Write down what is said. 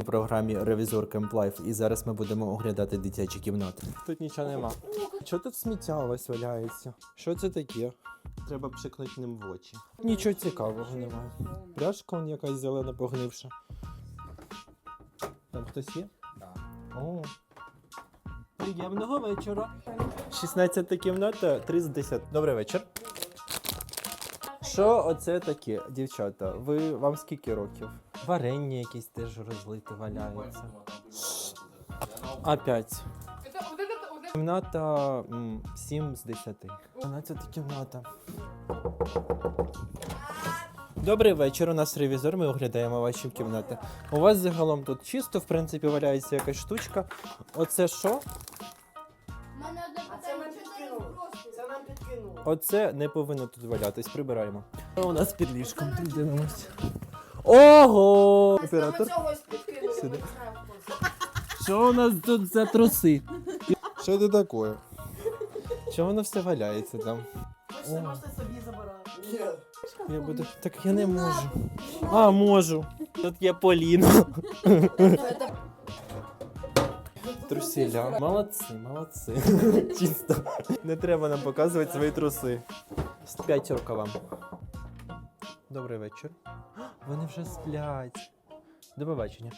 у програмі Ревізор Camp Life, і зараз ми будемо оглядати дитячі кімнати. Тут нічого нема. Чого тут сміття у вас валяється? Що це таке? Треба пшикнути ним в очі. Нічого цікавого немає. Пляшка вон якась зелена погнивша. Там хтось є? О. Приємного вечора. 16 кімната, 3 з 10. Добрий вечір. Що оце таке, дівчата? Ви вам скільки років? Варення якесь теж розлите валяється. Опять. Кімната 7 з 10. 12 кімната. Добрий вечір, у нас ревізор, ми оглядаємо ваші кімнати. У вас загалом тут чисто, в принципі, валяється якась штучка. Оце що? Мене одне питання, це нам підкинуло. Оце не повинно тут валятись, прибираємо. У нас під ліжком тут дивимося. Ого! Оператор. Цього Сюди. Що у нас тут за труси? Що це таке? Чого воно все валяється там? Ви все можете собі забирати. Я буду. Так я не можу. А, можу. Тут є Поліна. Трусіля. Молодці, молодці. Чисто. Не треба нам показувати свої труси. П'ятерка вам. Добрий вечір. Вони вже сплять. До побачення.